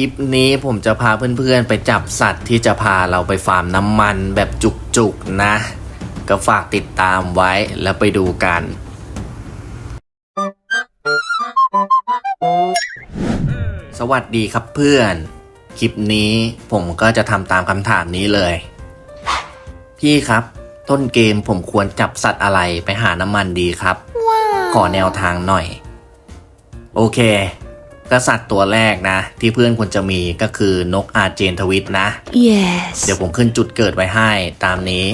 คลิปนี้ผมจะพาเพื่อนๆ ไปจับสัตว์ที่จะพาเราไปฟาร์มน้ำมันแบบจุกๆนะ ก็ฝากติดตามไว้แล้วไปดูกัน สวัสดีครับเพื่อน คลิปนี้ผมก็จะทำตามคำถามนี้เลย พี่ครับ ต้นเกมผมควรจับสัตว์อะไรไปหาน้ำมันดีครับ ขอแนวทางหน่อย โอเค กษัตริย์ตัวแรกนะ ที่เพื่อนควรจะมีก็คือนกอาเจนทวิตนะ Yes. เดี๋ยวผมขึ้นจุดเกิดไว้ให้ตามนี้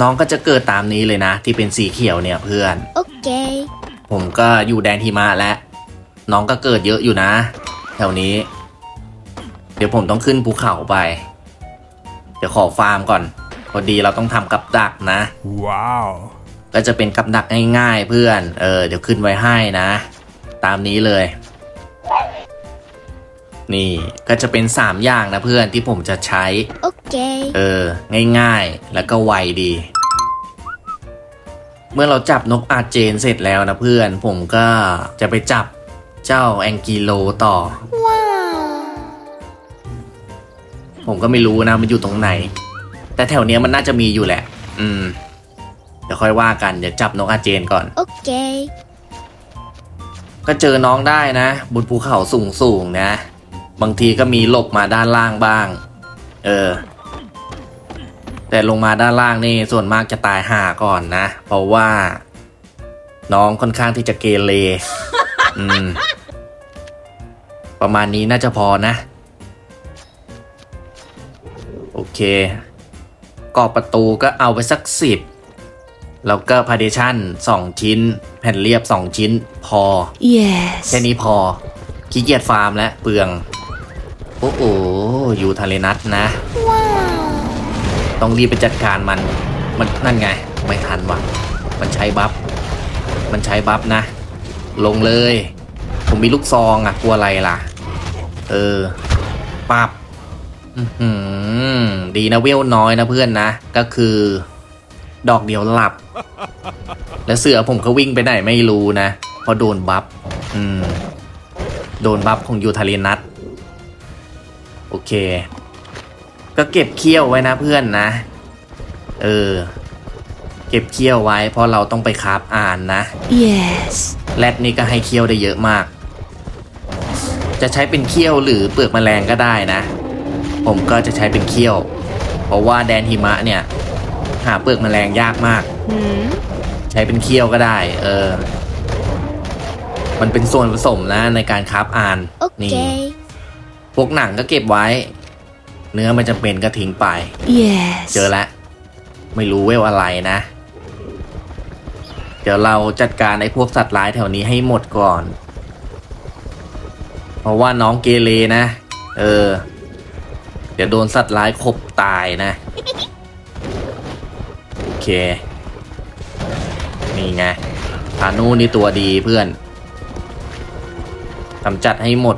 น้องก็จะเกิดตามนี้เลยนะ ที่เป็นสีเขียวเนี่ยเพื่อน Okay. ผมก็อยู่แดนหิมะแล้วน้องก็เกิดเยอะอยู่นะ แถวนี้ เดี๋ยวผมต้องขึ้นภูเขาไป เดี๋ยวขอฟาร์มก่อนพอดีเราต้องทำกับดักนะ Wow. ก็จะเป็นกับดักง่าย ๆ เพื่อน เออเดี๋ยวขึ้นไว้ให้นะ ตามนี้เลย นี่ก็จะเป็น 3 อย่างนะเพื่อนที่ผมจะใช้ Okay. เออ ง่ายๆ แล้วก็ไวดี เมื่อเราจับนกอาเจนเสร็จแล้วนะเพื่อน ผมก็จะไปจับเจ้าแองกิโลต่อ Wow. ผมก็ไม่รู้นะมันอยู่ตรงไหน แต่แถวเนี้ยมันน่าจะมีอยู่แหละ อืมเดี๋ยวค่อยว่ากันเดี๋ยวจับนกอาเจนก่อน Okay. ก็เจอน้องได้นะ บนภูเขาสูงสูงๆนะ บางทีก็มีหลบมาด้านล่างบ้าง เออ แต่ลงมาด้านล่างนี่ส่วนมากจะตายห่าก่อนนะ เพราะว่า น้องค่อนข้างที่จะเกเรอืม ประมาณนี้น่าจะพอนะ โอเคกรอบประตูก็เอาไปสักสิบ แล้วก็พาเดชั่นสองชิ้น แผ่นเรียบสองชิ้น พอ Yes. แค่นี้พอขี้เกียจฟาร์มแล้วเปลือง โอ้โหอยู่ทะเลนัดนะ Wow. ต้องรีบไปจัดการมัน มันนั่นไง ไม่ทันว่ะมันใช้บัฟ มันใช้บัฟนะ ลงเลย ผมมีลูกซองอะกลัวอะไรล่ะ เออปับอื้อหือดีนะเวลน้อยนะเพื่อนนะ ก็คือ ดอกเดียวหลับ แล้วเสือผมก็วิ่งไปไหนไม่รู้นะเพราะโดนบัฟอืม โดนบัฟของยูทาเลนัทโอเค ก็เก็บเขี้ยวไว้นะเพื่อนนะ เออ เก็บเขี้ยวไว้ เพราะเราต้องไปคราฟอ่านนะ Yes. แรดนี่ก็ให้เคี้ยวได้เยอะมาก จะใช้เป็นเคี้ยวหรือเปลือกแมลงก็ได้นะ ผมก็จะใช้เป็นเคี้ยว เพราะว่าแดนหิมะเนี่ย หาเปลือกแมลงยากมาก Hmm. ใช้เป็นเคี้ยวก็ได้ เออ มันเป็นส่วนผสมนะในการคราฟอ่าน นี่ Okay. พวกหนังก็เก็บไว้ เนื้อมันจะเป็นก็ทิ้งไป Yes. เจอแล้วไม่รู้เวลอะไรนะ เดี๋ยวเราจัดการไอ้พวกสัตว์ร้ายแถวนี้ให้หมดก่อน เพราะว่าน้องเกเรนะ เออ เดี๋ยวโดนสัตว์ร้ายขบตายนะโอ เค นี่ไงพานูนี่ตัวดีเพื่อนกำจัดให้หมด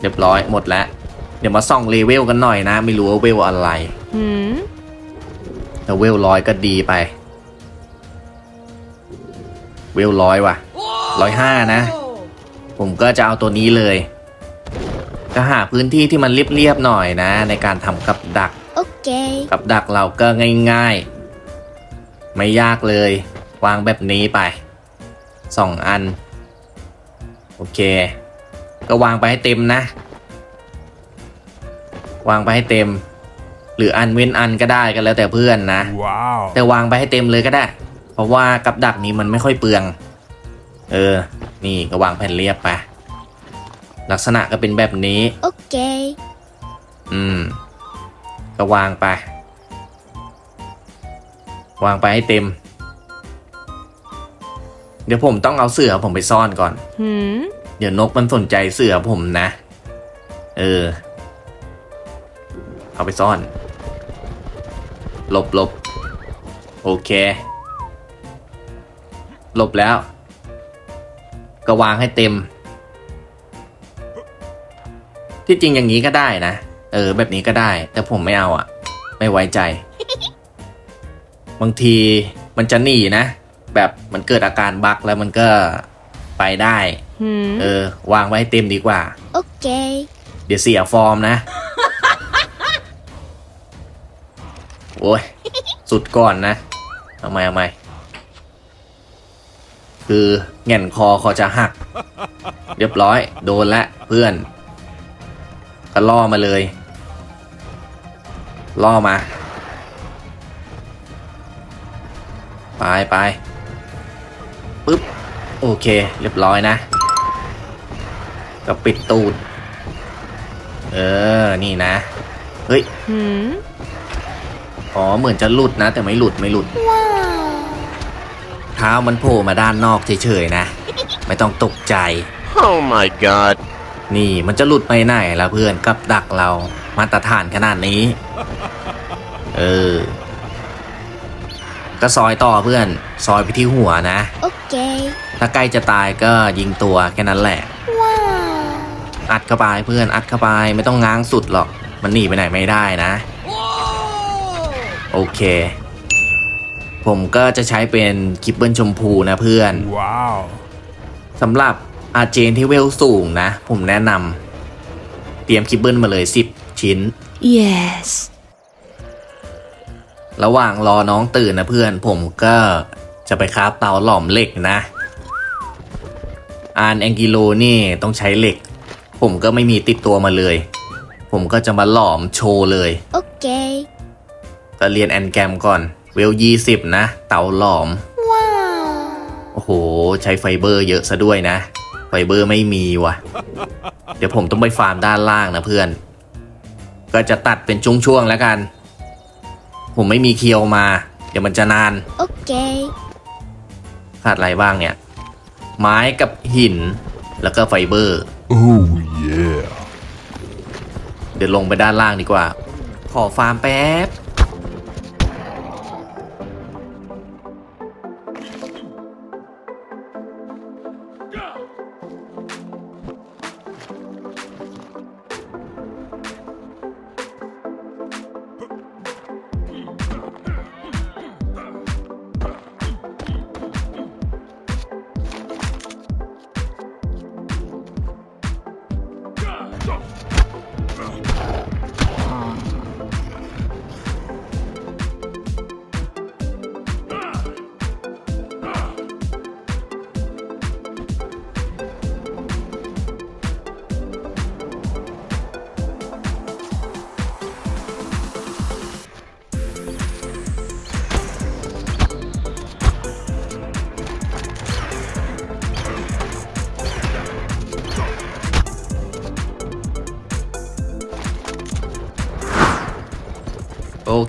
เรียบร้อยหมดแล้ว เดี๋ยวมาส่องเลเวลกันหน่อยนะ ไม่รู้ว่าเวลอะไร Hmm. ถ้าเวลร้อยก็ดีไป เวลร้อยว่ะร้อยห้านะ ผมก็จะเอาตัวนี้เลยก็หาพื้นที่ที่มันเรียบๆหน่อยนะ ในการทำกับดั ก Okay. กับดักเราก็ง่ายๆ ไม่ยากเลย วางแบบนี้ไปสองอัน โอเค ก็วางไปให้เต็มนะ วางไปให้เต็ม หรืออันเว้นอันก็ได้ก็แล้วแต่เพื่อนนะ Wow. แต่วางไปให้เต็มเลยก็ได้ เพราะว่ากับดักนี้มันไม่ค่อยเปลือง เออ นี่ก็วางแผ่นเรียบไปลักษณะก็เป็นแบบนี้ Okay. อืม ก็วางไป วางไปให้เต็ม เดี๋ยวผมต้องเอาเสือผมไปซ่อนก่อน Hmm. เดี๋ยวนกมันสนใจเสือผมนะ เออ เอาไปซ่อน หลบหลบโอเค หลบแล้ว ก็วางให้เต็ม ที่จริงอย่างนี้ก็ได้นะ เออ แบบนี้ก็ได้ แต่ผมไม่เอาอะไม่ไว้ใจ บางทีมันจะหนีนะ แบบมันเกิดอาการบั๊กแล้วมันก็ไปได้หืมเออ วางไว้ให้เต็มดีกว่า Okay. เดี๋ยวเสียฟอร์มนะ โอ้ย สุดก่อนนะเอาไหมเอาไหมคือแง่นคอคอจะหัก เรียบร้อย โดนละเพื่อนก็ล่อมาเลย ล่อมา ไปไปปึ๊บ โอเค เรียบร้อยนะ ก็ปิดตูด เออ นี่นะ เฮ้ยหืมอ๋อ เหมือนจะหลุดนะ แต่ไม่หลุดไม่หลุด Wow. เท้ามันโผล่มาด้านนอกเฉยๆนะ ไม่ต้องตกใจ Oh my god. นี่มันจะหลุดไปไหนล่ะเพื่อนกับดักเรามาตรฐานขนาดนี้ เออ ก็ซอยต่อเพื่อน ซอยไปที่หัวนะ Okay. ถ้าใกล้จะตายก็ยิงตัวแค่นั้นแหละ Wow. อัดเข้าไปเพื่อนอัดเข้าไปไม่ต้องง้างสุดหรอก มันหนีไปไหนไม่ได้นะ โอเค ผมก็จะใช้เป็นคิปเปิลชมพูนะเพื่อน Wow. สำหรับอาเจนที่เวลสูงนะ ผมแนะนำเตรียมคิปเปิลมาเลย 10 ชิ้น Yes. ระหว่างรอน้องตื่นนะเพื่อน ผมก็จะไปคราฟเตาหลอมเหล็กนะ อานแองกิโลนี่ต้องใช้เหล็ก ผมก็ไม่มีติดตัวมาเลย ผมก็จะมาหลอมโชว์เลย Okay. ก็เรียนแอนแกรมก่อน เวลยี่สิบนะ เตาหลอม Wow. โอ้โห ใช้ไฟเบอร์เยอะซะด้วยนะ ไฟเบอร์ไม่มีว่ะ เดี๋ยวผมต้องไปฟาร์มด้านล่างนะเพื่อน ก็จะตัดเป็นช่วงๆแล้วกัน ผมไม่มีเคียวมา เดี๋ยวมันจะนาน Okay. ขาดอะไรบ้างเนี่ย ไม้กับหิน แล้วก็ไฟเบอร์ Oh yeah. เดี๋ยวลงไปด้านล่างดีกว่า ขอฟาร์มแป๊บ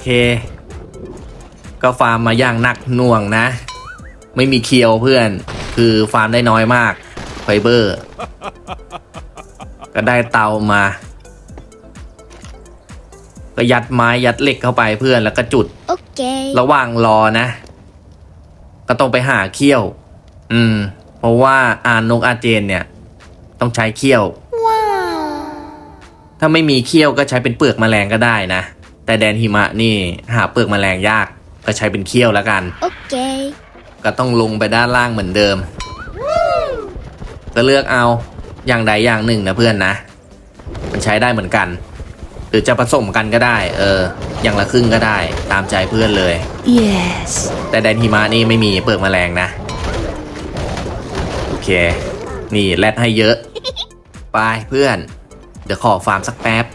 เค ก็ฟาร์มมาอย่างหนักหน่วงนะ ไม่มีเคียวเพื่อน คือฟาร์มได้น้อยมากไฟเบอร์ ก็ได้เตามา ก็ยัดไม้ยัดเหล็กเข้าไปเพื่อนแล้วก็จุด Okay. ระหว่างรอนะ ก็ต้องไปหาเขี้ยว อืม เพราะว่าอานนกอาเจนเนี่ย ต้องใช้เขี้ยว Wow. ถ้าไม่มีเขี้ยวก็ใช้เป็นเปลือกแมลงก็ได้นะ แต่แดนหิมะนี่หาเปลือกแมลงยาก ก็ใช้เป็นเขี้ยวแล้วกัน Okay. ก็ต้องลงไปด้านล่างเหมือนเดิม ก็เลือกเอาอย่างใดอย่างหนึ่งนะเพื่อนนะ มันใช้ได้เหมือนกัน หรือจะผสมกันก็ได้ เออ อย่างละครึ่งก็ได้ตามใจเพื่อนเลย Yes. แต่แดนหิมะนี่ไม่มีเปลือกแมลงนะ โอเค นี่แรดให้เยอะ ไปเพื่อน เดี๋ยวขอฟาร์มสักแป๊บ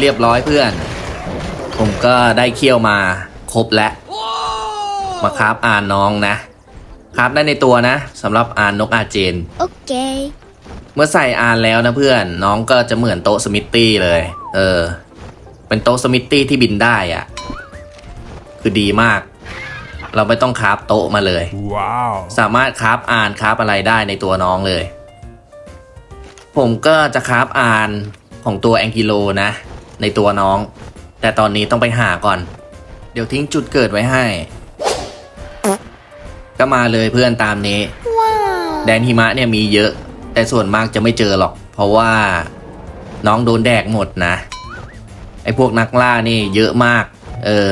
เรียบร้อยเพื่อน ผมก็ได้เคี่ยวมาครบแล้ว มาคราฟอ่านน้องนะ ครับได้ในตัวนะสำหรับอานนกอาเจน Okay. เมื่อใส่อานแล้วนะเพื่อนน้องก็จะเหมือนโต๊ะสมิธตี้เลย เออ เป็นโต๊ะสมิธตี้ที่บินได้อะ่ะ คือดีมาก เราไม่ต้องคราฟโต๊ะมาเลย Wow. สามารถคราฟอานคราฟอะไรได้ในตัวน้องเลยผมก็จะคราฟอานของตัวแองกิโลนะ ในตัวน้อง แต่ตอนนี้ต้องไปหาก่อน เดี๋ยวทิ้งจุดเกิดไว้ให้ ก็มาเลยเพื่อนตามนี้ Wow. แดนหิมะเนี่ยมีเยอะ แต่ส่วนมากจะไม่เจอหรอก เพราะว่าน้องโดนแดกหมดนะ ไอ้พวกนักล่านี่เยอะมาก เออ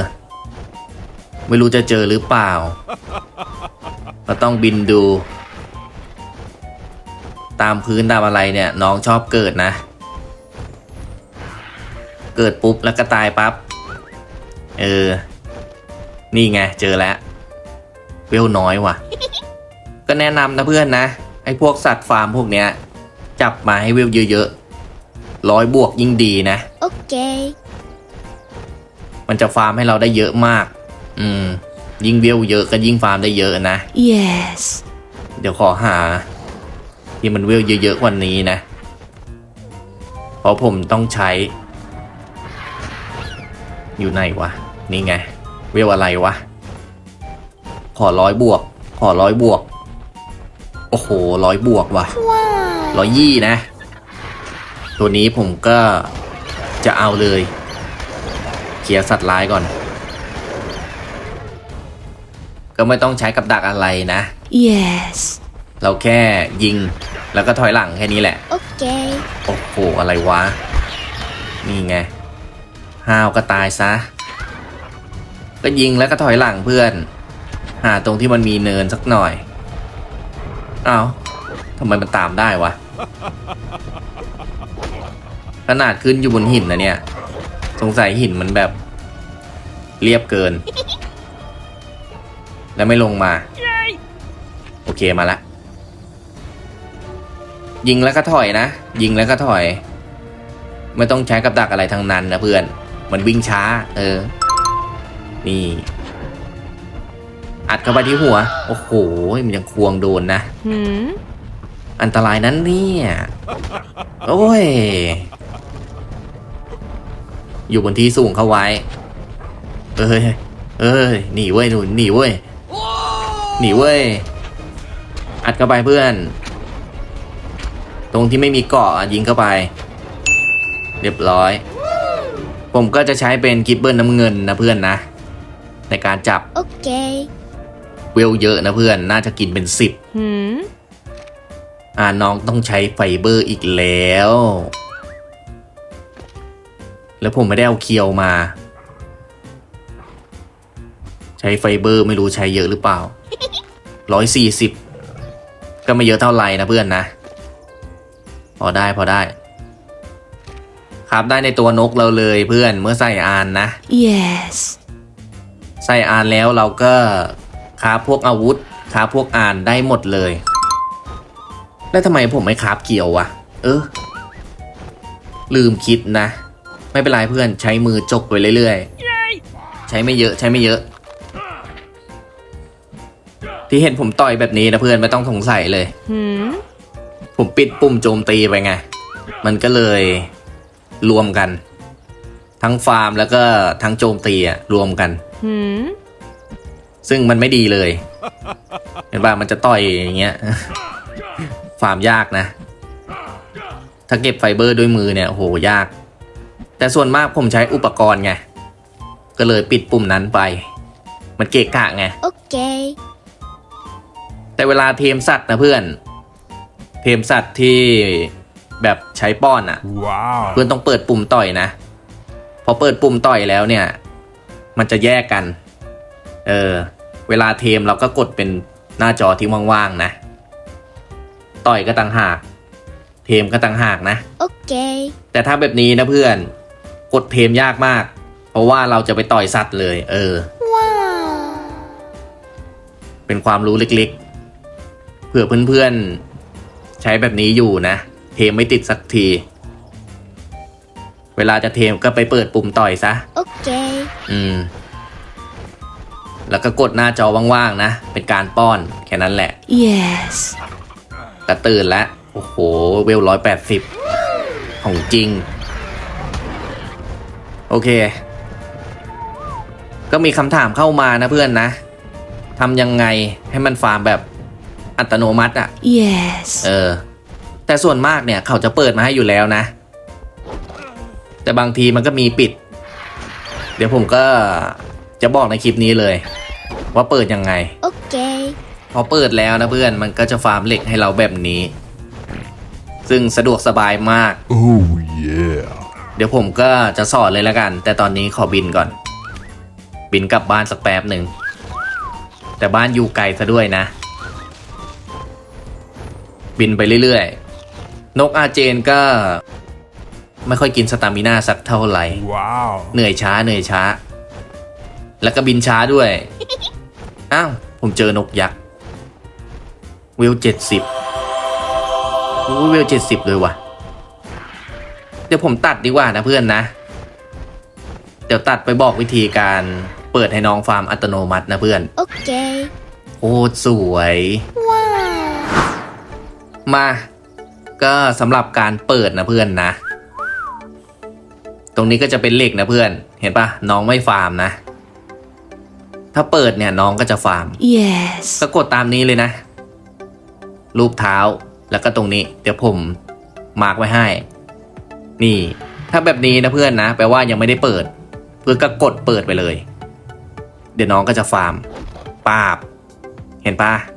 ไม่รู้จะเจอหรือเปล่า ก็ต้องบินดู ตามพื้นตามอะไรเนี่ย น้องชอบเกิดนะ เกิดปุ๊บแล้วก็ตายปับ๊บ เออ นี่ไงเจอแล้ว เวลน้อยว่ะ ก็แนะนำนะเพื่อนนะ ไอ้พวกสัตว์ฟาร์มพวกเนี้ย จับมาให้เวลเยอะๆร้อยบวกยิ่งดีนะ Okay. มันจะฟาร์มให้เราได้เยอะมาก อืม ยิ่งเวลเยอะก็ยิ่งฟาร์มได้เยอะนะ Yes. เดี๋ยวขอหา ที่มันเวลเยอะๆกวันนี้นะ เพราะผมต้องใช้ อยู่ไหนวะ นี่ไง เวลอะไรวะ ขอร้อยบวก ขอร้อยบวก โอ้โหร้อยบวกว่ะ Wow. ร้อยยี่นะ ตัวนี้ผมก็จะเอาเลยเคลียร์สัตว์ร้ายก่อน ก็ไม่ต้องใช้กับดักอะไรนะ Yes. เราแค่ยิงแล้วก็ถอยหลังแค่นี้แหละ Okay. โอ้โห อะไรวะ นี่ไง ห้าวก็ตายซะ ก็ยิงแล้วก็ถอยหลังเพื่อน หาตรงที่มันมีเนินสักหน่อย เอา้าทำไมมันตามได้วะ ขนาดขึ้นอยู่บนหินนะเนี่ย สงสัยหินมันแบบ เรียบเกิน แล้วไม่ลงมา โอเคมาละยิงแล้วก็ถอยนะ ยิงแล้วก็ถอย ไม่ต้องใช้กับดักอะไรทั้งนั้นนะเพื่อน มันวิ่งช้า เออ นี่ อัดเข้าไปที่หัว โอ้โห มันยังควงโดนนะ Hmm. อันตรายนั้นเนี่ย โอ้ย อยู่บนที่สูงเข้าไว้ เอ้ย เอ้ย หนีเว้ยหนูหนีเว้ย หนีเว้ย อัดเข้าไปเพื่อน ตรงที่ไม่มีเกาะอะยิงเข้าไป เรียบร้อย ผมก็จะใช้เป็นกิบเบิลน้ำเงินนะเพื่อนนะ ในการจับ Okay. เวลเยอะนะเพื่อนน่าจะกินเป็นสิบ Hmm. อ่าน้องต้องใช้ไฟเบอร์อีกแล้ว แล้วผมไม่ได้เอาเคียวมา ใช้ไฟเบอร์ไม่รู้ใช้เยอะหรือเปล่าร้อยสี่สิบก็ไม่เยอะเท่าไหร่นะเพื่อนนะ พอได้พอได้ ครับได้ในตัวนกเราเลยเพื่อนเมื่อใส่อานนะ Yes. ใส่อานแล้วเราก็คราฟพวกอาวุธคราฟพวกอานได้หมดเลย แล้วทำไมผมไม่คราฟเกี่ยววะเออ ลืมคิดนะ ไม่เป็นไรเพื่อนใช้มือจกไปเรื่อยๆ ใช้ไม่เยอะใช้ไม่เยอะ ที่เห็นผมต่อยแบบนี้นะเพื่อนไม่ต้องสงสัยเลย Hmm. ผมปิดปุ่มโจมตีไปไง มันก็เลย รวมกัน ทั้งฟาร์มแล้วก็ทั้งโจมตีอะรวมกัน Hmm. ซึ่งมันไม่ดีเลย เห็นป่ะมันจะต่อยอย่างเงี้ย ฟาร์มยากนะ ถ้าเก็บไฟเบอร์ด้วยมือเนี่ยโอ้โหยาก แต่ส่วนมากผมใช้อุปกรณ์ไง ก็เลยปิดปุ่มนั้นไป มันเกะกะไง Okay. แต่เวลาเทมสัตว์นะเพื่อน เทมสัตว์ที่ แบบใช้ป้อนอะ่ะ Wow. เพื่อนต้องเปิดปุ่มต่อยนะ พอเปิดปุ่มต่อยแล้วเนี่ย มันจะแยกกัน เออ เวลาเทมเราก็กดเป็นหน้าจอที่ว่างๆนะ ต่อยก็ต่างหาก เทมก็ต่างหากนะ Okay. แต่ถ้าแบบนี้นะเพื่อน กดเทมยากมาก เพราะว่าเราจะไปต่อยสัตว์เลย เออ Wow. เป็นความรู้เล็กๆเผื่อเพื่อนๆใช้แบบนี้อยู่นะ เทมไม่ติดสักที เวลาจะเทมก็ไปเปิดปุ่มต่อยซะ Okay. อืม แล้วก็กดหน้าจอว่างๆนะ เป็นการป้อนแค่นั้นแหละ Yes. กระตื่นแล้ว โอ้โห เวลร้อยแปดสิบของจริง โอเค ก็มีคำถามเข้ามานะเพื่อนนะทำยังไงให้มันฟาร์มแบบอัตโนมัติอะ่ะ Yes. เออ แต่ส่วนมากเนี่ยเขาจะเปิดมาให้อยู่แล้วนะ แต่บางทีมันก็มีปิด เดี๋ยวผมก็จะบอกในคลิปนี้เลย ว่าเปิดยังไง Okay. พอเปิดแล้วนะเพื่อนมันก็จะฟาร์มเหล็กให้เราแบบนี้ ซึ่งสะดวกสบายมาก Oh yeah. เดี๋ยวผมก็จะสอนเลยแล้วกัน แต่ตอนนี้ขอบินก่อน บินกลับบ้านสักแป๊บหนึ่ง แต่บ้านอยู่ไกลซะด้วยนะ บินไปเรื่อยๆ นกอาเจนก็ ไม่ค่อยกินสตามิน่าสักเท่าไหร่ Wow. เหนื่อยช้าเหนื่อยช้า แล้วก็บินช้าด้วย อ้าว ผมเจอนกยักษ์วิวเจ็ดสิบวิวเจ็ดสิบเลยว่ะ เดี๋ยวผมตัดดีกว่านะเพื่อนนะ เดี๋ยวตัดไปบอกวิธีการเปิดให้น้องฟาร์มอัตโนมัตินะเพื่อน Okay. โคตรสวย Wow. มา ก็สำหรับการเปิดนะเพื่อนนะ ตรงนี้ก็จะเป็นเหล็กนะเพื่อน เห็นปะน้องไม่ฟาร์มนะ ถ้าเปิดเนี่ยน้องก็จะฟาร์ม Yes. ก็กดตามนี้เลยนะ รูปเท้าแล้วก็ตรงนี้ เดี๋ยวผมมาร์กไว้ให้ นี่ ถ้าแบบนี้นะเพื่อนนะ แปลว่ายังไม่ได้เปิด เพื่อก็กดเปิดไปเลย เดี๋ยวน้องก็จะฟาร์มปาบ เห็นปะ Wow.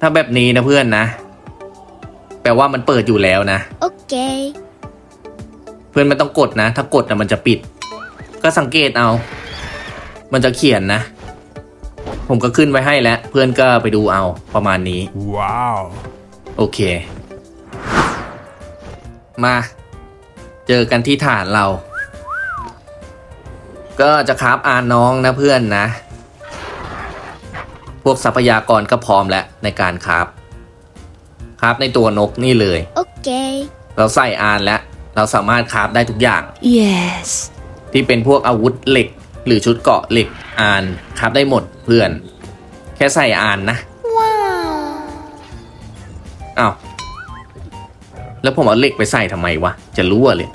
ถ้าแบบนี้นะเพื่อนนะ แปลว่ามันเปิดอยู่แล้วนะ Okay. เพื่อนไม่ต้องกดนะ ถ้ากดนะมันจะปิด ก็สังเกตเอา มันจะเขียนนะ ผมก็ขึ้นไว้ให้แล้ว เพื่อนก็ไปดูเอาประมาณนี้ Wow. โอเค มา เจอกันที่ฐานเรา ก็จะคราฟอานน้องนะเพื่อนนะ พวกทรัพยากรก็พร้อมแล้ว ในการคราฟคราฟในตัวนกนี่เลย Okay. เราใส่อานแล้ว เราสามารถคราฟได้ทุกอย่าง Yes. ที่เป็นพวกอาวุธเหล็ก หรือชุดเกราะเหล็กอานคราฟได้หมดเพื่อน แค่ใส่อานนะ Wow. อ้าวแล้วผมเอาเหล็กไปใส่ทำไมวะ จะรั่วเลย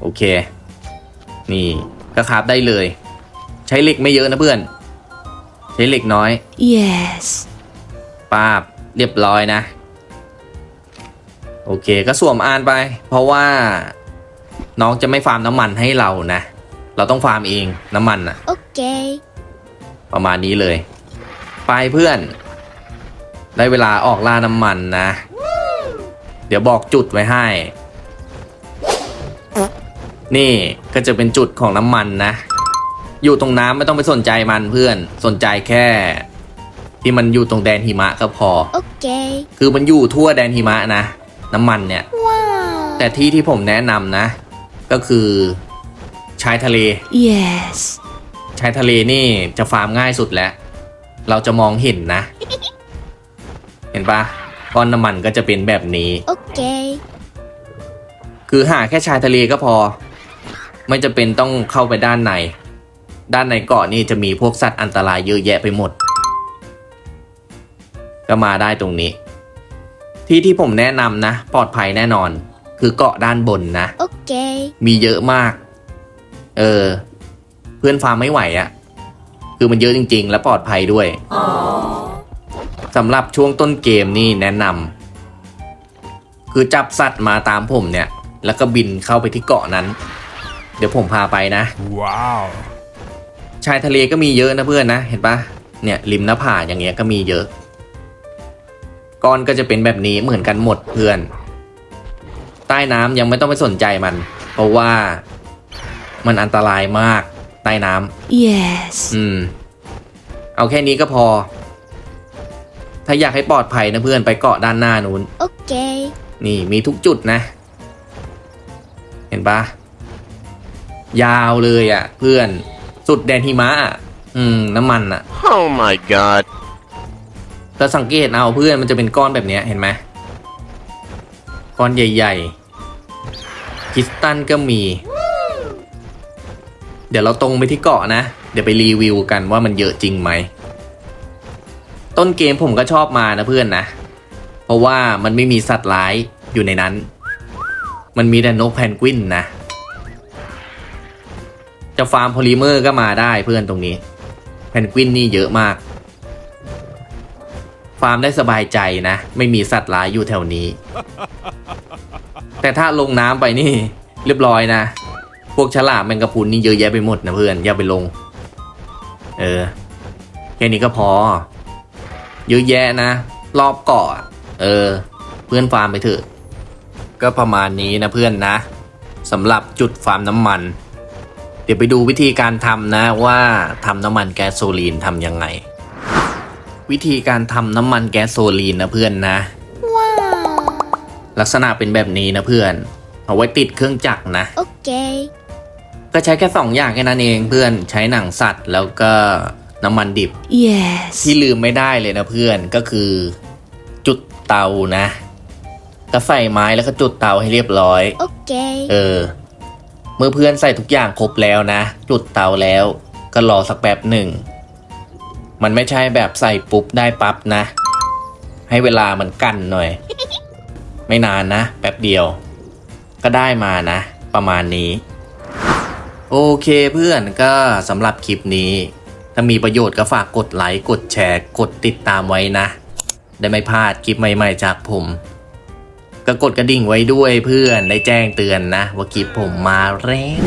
โอเค นี่ก็คราฟได้เลย ใช้เหล็กไม่เยอะนะเพื่อน ใช้เหล็กน้อย Yes. ป้าบเรียบร้อยนะ โอเคก็สวมอานไป เพราะว่าน้องจะไม่ฟาร์มน้ำมันให้เรานะ เราต้องฟาร์มเองน้ำมันอะ Okay. ประมาณนี้เลย ไปเพื่อน ได้เวลาออกล่าน้ำมันนะ เดี๋ยวบอกจุดไว้ให้ นี่ก็จะเป็นจุดของน้ำมันนะ อยู่ตรงน้ำไม่ต้องไปสนใจมันเพื่อนสนใจแค่ ที่มันอยู่ตรงแดนหิมะก็พอ Okay. คือมันอยู่ทั่วแดนหิมะนะ น้ำมันเนี่ย Wow. แต่ที่ที่ผมแนะนำนะ ก็คือชายทะเล Yes. ชายทะเลนี่จะฟาร์มง่ายสุดแล้ว เราจะมองเห็นนะ เห็นปะก้อนน้ำมันก็จะเป็นแบบนี้ Okay. คือหาแค่ชายทะเลก็พอ ไม่จะเป็นต้องเข้าไปด้านใน ด้านในเกาะนี่จะมีพวกสัตว์อันตรายเยอะแยะไปหมด ก็มาได้ตรงนี้ ที่ที่ผมแนะนำนะ ปลอดภัยแน่นอน คือเกาะด้านบนนะ Okay. มีเยอะมาก เออ เพื่อนฟาร์มไม่ไหวอะ่ะ คือมันเยอะจริง ๆ และปลอดภัยด้วยสำหรับช่วงต้นเกมนี่แนะนำคือจับสัตว์มาตามผมเนี่ย แล้วก็บินเข้าไปที่เกาะนั้น เดี๋ยวผมพาไปนะ Wow. ชายทะเลก็มีเยอะนะเพื่อนนะ เห็นปะเนี่ยริมหน้าผาอย่างเงี้ยก็มีเยอะ ก้อนก็จะเป็นแบบนี้เหมือนกันหมดเพื่อน ใต้น้ำยังไม่ต้องไปสนใจมัน เพราะว่ามันอันตรายมากใต้น้ำ Yes. อืม เอาแค่นี้ก็พอ ถ้าอยากให้ปลอดภัยนะเพื่อนไปเกาะด้านหน้านู้น Okay. นี่มีทุกจุดนะ เห็นปะยาวเลยอะ่ะ เพื่อน สุดแดนหิมะอะอืม น้ำมันอะ่ะ Oh my god. ถ้าสังเกตเอาเพื่อนมันจะเป็นก้อนแบบเนี้ยเห็นไหมก้อนใหญ่ๆคริสตัลก็มี เดี๋ยวเราตรงไปที่เกาะนะ เดี๋ยวไปรีวิวกันว่ามันเยอะจริงไหม ต้นเกมผมก็ชอบมานะเพื่อนนะ เพราะว่ามันไม่มีสัตว์ร้ายอยู่ในนั้น มันมีแต่นกแพนกวินนะ จะฟาร์มโพลิเมอร์ก็มาได้เพื่อนตรงนี้แพนกวินนี่เยอะมาก ฟาร์มได้สบายใจนะ ไม่มีสัตว์ร้ายอยู่แถวนี้ แต่ถ้าลงน้ำไปนี่ เรียบร้อยนะ พวกฉลามแมงกะพรุนนี่เยอะแยะไปหมดนะเพื่อนอย่าไปลง เออแค่นี้ก็พอ เยอะแยะนะ รอบเกาะเออ เพื่อนฟาร์มไปเถอะ ก็ประมาณนี้นะเพื่อนนะสำหรับจุดฟาร์มน้ำมัน เดี๋ยวไปดูวิธีการทำนะว่าทำน้ำมันแก๊สโซลีนทำยังไง วิธีการทำน้ำมันแก๊สโซลีนนะเพื่อนนะ Wow. ลักษณะเป็นแบบนี้นะเพื่อน เอาไว้ติดเครื่องจักรนะ Okay. ก็ใช้แค่สองอย่างแค่นั้นเองเพื่อนใช้หนังสัตว์แล้วก็น้ำมันดิบ Yes. ที่ลืมไม่ได้เลยนะเพื่อนก็คือจุดเตานะ ก็ใส่ไม้แล้วก็จุดเตาให้เรียบร้อย Okay. เออ เมื่อเพื่อนใส่ทุกอย่างครบแล้วนะ จุดเตาแล้ว ก็รอสักแป๊บหนึ่ง มันไม่ใช่แบบใส่ปุ๊บได้ปั๊บนะ ให้เวลามันกั้นหน่อย ไม่นานนะ แป๊บเดียว ก็ได้มานะ ประมาณนี้ โอเคเพื่อนก็สำหรับคลิปนี้ ถ้ามีประโยชน์ก็ฝากกดไลค์กดแชร์ กดติดตามไว้นะ ได้ไม่พลาดคลิปใหม่ ๆ จากผม ก็กดกระดิ่งไว้ด้วยเพื่อนได้แจ้งเตือนนะ ว่าคลิปผมมาแล้ว